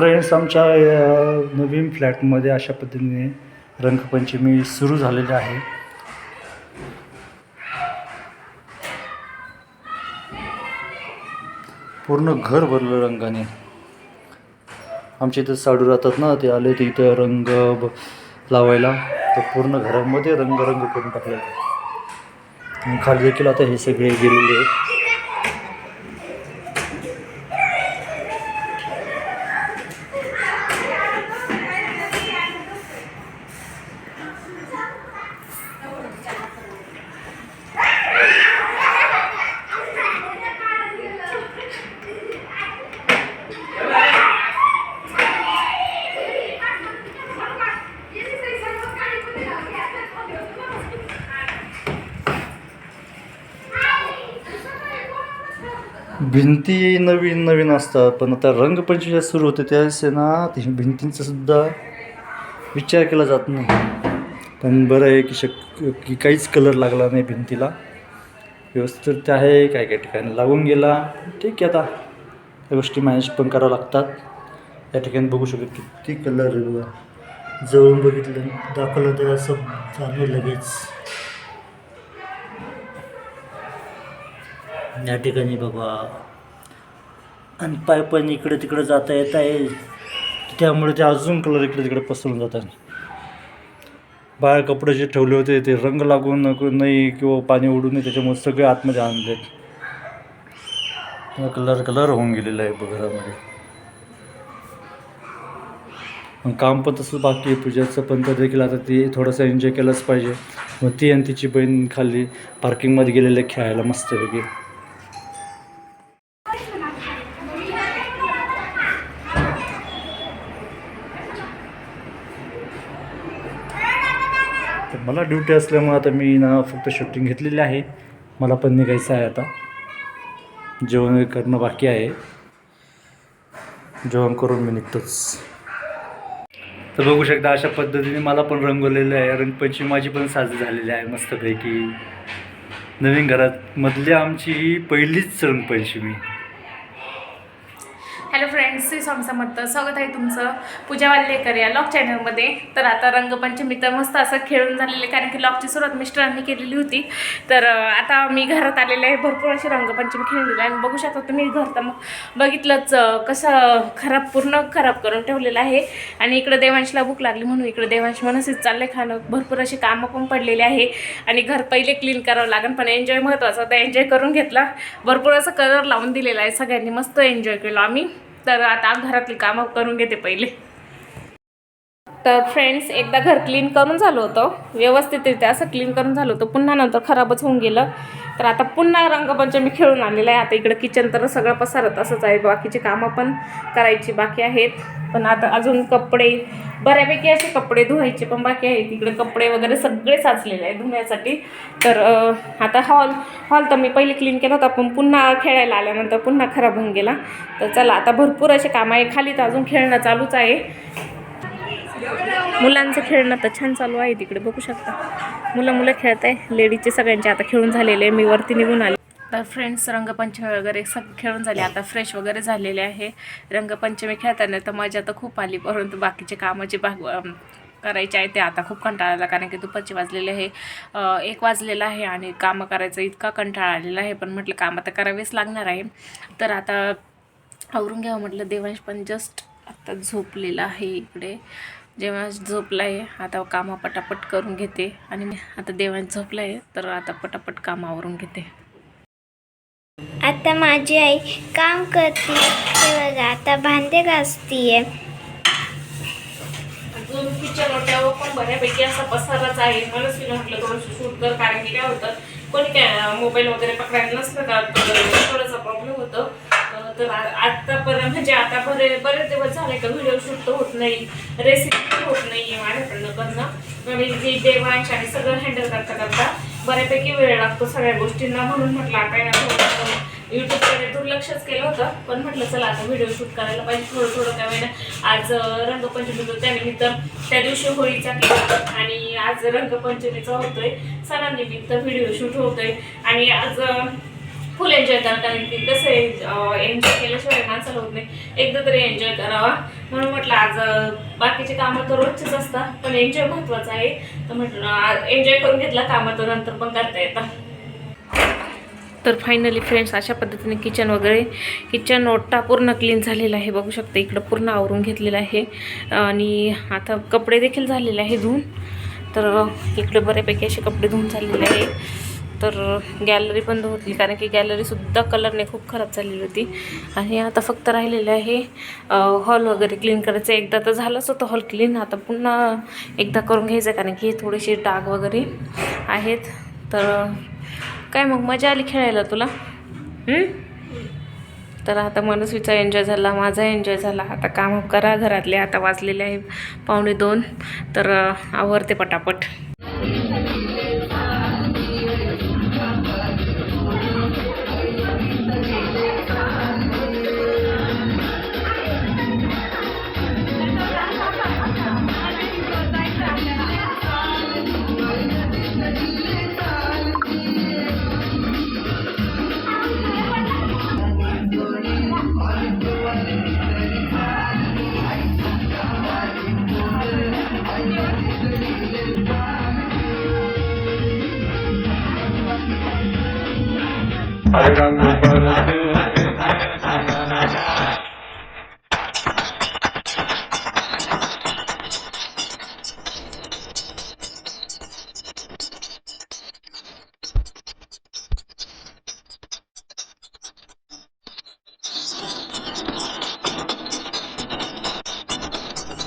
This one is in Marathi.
फ्रेंड्स आमच्या या नवीन फ्लॅटमध्ये अशा पद्धतीने रंगपंचमी सुरू झालेली आहे. पूर्ण घर भरलं रंगाने. आमच्या इथं साडू राहतात ना ते आले ते इथं रंग ब- लावायला. तर पूर्ण घरामध्ये रंगरंग करून टाकले खाली देखील आता हे सगळे गेलेले आहेत. भिंती नवीन नवीन असतात. पण आता रंगपंचमी सुरू होते त्यावेळेस आहे ना ते भिंतींचा सुद्धा विचार केला जात नाही. पण बरं आहे की शक की काहीच कलर लागला नाही भिंतीला. व्यवस्थित ते आहे काय काय ठिकाणी लागून गेला. ठीक आहे आता. त्या गोष्टी मॅनेज पण करावं लागतात. या ठिकाणी बघू शकतो किती कलर जवळून बघितलं दाखवलं तर असं चालू लगेच. या ठिकाणी बघा आणि पाय पण इकडे तिकडे जाता येत आहे त्यामुळे ते अजून कलर इकडे तिकडे पसरून जातात. बाहेर कपडे जे ठेवले होते ते रंग लागून नको नाही किंवा पाणी उडू नये त्याच्यामुळे सगळे आतमध्ये आणले कलर कलर होऊन गेलेलं आहे घरामध्ये. काम पण तसं बाकी आहे. पूजाचं पण तर देखील आता ती थोडंसं एन्जॉय केलंच पाहिजे. मग ती आणि तिची बहीण खाली पार्किंगमध्ये गेलेले खेळायला मस्तपैकी. मला ड्युटी असल्यामुळे आता मी ना फक्त शूटिंग घेतलेली आहे. मला पण निघायचं आहे आता. जेवण करणं बाकी आहे. जेवण करून मी निघतोच. तर बघू शकता अशा पद्धतीने मला पण रंगवलेलं आहे. रंगपंचमी माझी पण साजरी झालेली आहे मस्तपैकी. नवीन घरात मधली आमची ही पहिलीच रंगपंचमी हॅलो फ्रेंड्स श्री स्वामी समर्थ स्वागत आहे तुमचं. पूजा वाल्लेकर या लॉक चॅनलमध्ये तर आता रंगपंचमी तर मस्त असं खेळून झालेले आहे, कारण की लॉकची सुरुवात मिस्टरांनी केलेली होती. तर आता मी घरात आलेले आहे. भरपूर अशी रंगपंचमी खेळलेली आणि बघू शकता तुम्ही घर तर मग बघितलंच कसं खराब पूर्ण खराब करून ठेवलेलं आहे. आणि इकडं देवांशला भूक लागली म्हणून इकडं देवांश मनसीच चाललंय खाणं. भरपूर अशी कामं पण पडलेली आहे. आणि घर पहिले क्लीन करावं लागेल पण एन्जॉय महत्त्वाचं होतं. एन्जॉय करून घेतला. भरपूर असं कलर लावून दिलेला आहे. सगळ्यांनी मस्त एन्जॉय केलो आम्ही. तर आता घरातली कामं करून घेते पहिले. तर फ्रेंड्स एकदा घर क्लीन करून झालं होतं. व्यवस्थितरित्या असं क्लीन करून झालं होतं. पुन्हा नंतर खराबच होऊन गेलं. तर आता पुन्हा रंगपंचमी खेळून आलेला आहे. आता इकडं किचन तर सगळं पसारत असंच आहे. बाकीची कामं पण करायची बाकी आहेत. पण आता अजून कपडे बऱ्यापैकी असे कपडे धुवायचे पण बाकी आहेत. इकडे कपडे वगैरे सगळे साचलेले आहे धुण्यासाठी. तर आता हॉल हॉल तर मी पहिले क्लीन केला होता. पण पुन्हा खेळायला आल्यानंतर पुन्हा खराब होऊन गेला. तर चला आता भरपूर असे काम आहे. खाली तर अजून खेळणं चालूच आहे. मुलांचं खेळणं तर छान चालू आहे तिकडे. बघू शकता. मुलं मुलं खेळत आहे लेडीजचे सगळ्यांचे आता खेळून झालेले मी वरती निघून आले. तर फ्रेंड्स रंगपंचमी वगैरे सग खेळून झाले. आता फ्रेश वगैरे झालेले आहे. रंगपंचमी खेळताना तर मजा तर खूप आली. परंतु बाकीचे कामाचे भाग करायचे आहे ते आता खूप कंटाळा आला कारण की दुपारचे वाजलेले आहे. एक वाजलेलं आहे आणि कामं करायचं इतका कंटाळा आलेला आहे. पण म्हटलं कामं तर करावीच लागणार आहे. तर आता आवरून घ्यावं म्हटलं. देवांश पण जस्ट आता झोपलेला आहे इकडे. जेव्हा झोपला आहे आता कामं पटापट करून घेते. आणि मी आता देवांश झोपला आहे तर आता पटापट कामं आवरून घेते. आता माझी आई काम करते. हे बघा आता भांडे घासतीये. पण बऱ्यापैकी असा पसाराच आहे. म्हणूनच मी म्हटलं थोडंसं शूट कर कारण की काय होतं कोणी काय मोबाईल वगैरे पकडायला नसलं का थोडासा प्रॉब्लेम होतो. तर आ- आतापर्यंत म्हणजे आता बरे बरेच दिवस झाले का व्हिडिओ शूट तर होत नाही रेसिपी होत नाही आहे माझ्याकडनं करणं म्हणजे आणि जी देवांश आणि सगळं हँडल करता करता बऱ्यापैकी वेळ लागतो सगळ्या गोष्टींना म्हणून म्हटलं आता येणार ना यूट्यूबकडे दुर्लक्षच केलं होतं पण म्हटलं चला आता व्हिडिओ शूट करायला पाहिजे. थोडं थोडं काय वेळेला आज रंगपंचमी होतं त्यानिमित्त त्या दिवशी होळीचा केला. आणि आज रंगपंचमीचा होतोय. सणानिमित्त व्हिडिओ शूट होतोय. आणि आज फुल एन्जॉय करा कारण की कसं आहे एन्जॉय केल्याशिवाय माणसाला होत नाही. एकदा तरी एन्जॉय करावा. म्हणून म्हटलं आज बाकीचे कामं तर रोजचेच असतात पण एन्जॉय महत्त्वाचा आहे. तर म्हटलं एन्जॉय करून घेतला कामं तर नंतर पण करता येतात तर फायनली फ्रेंड्स अशा पद्धतीने किचन वगैरे किचन ओटा पूर्ण क्लीन झालेला आहे. बघू शकता इकडं पूर्ण आवरून घेतलेलं आहे. आणि आता कपडे देखील झालेले आहे धुवून तर इकडे बऱ्यापैकी असे कपडे धुवून झालेले आहे तर गॅलरी पण धुतली कारण की गॅलरीसुद्धा कलरने खूप खराब झालेली होती. आणि आता फक्त राहिलेलं आहे हॉल वगैरे क्लीन करायचं. एकदा तर झालंच होतं हॉल क्लीन आता पुन्हा एकदा करून घ्यायचं कारण की थोडेसे डाग वगैरे आहेत. तर काय मग मजा आली खेळायला तुला? तर आता मनस्वीचा एन्जॉय झाला माझा एन्जॉय झाला. आता काम करा घरातले आता वाजलेले आहे पावणे दोन. तर आवडते आवरते पटापट. रंग बरसे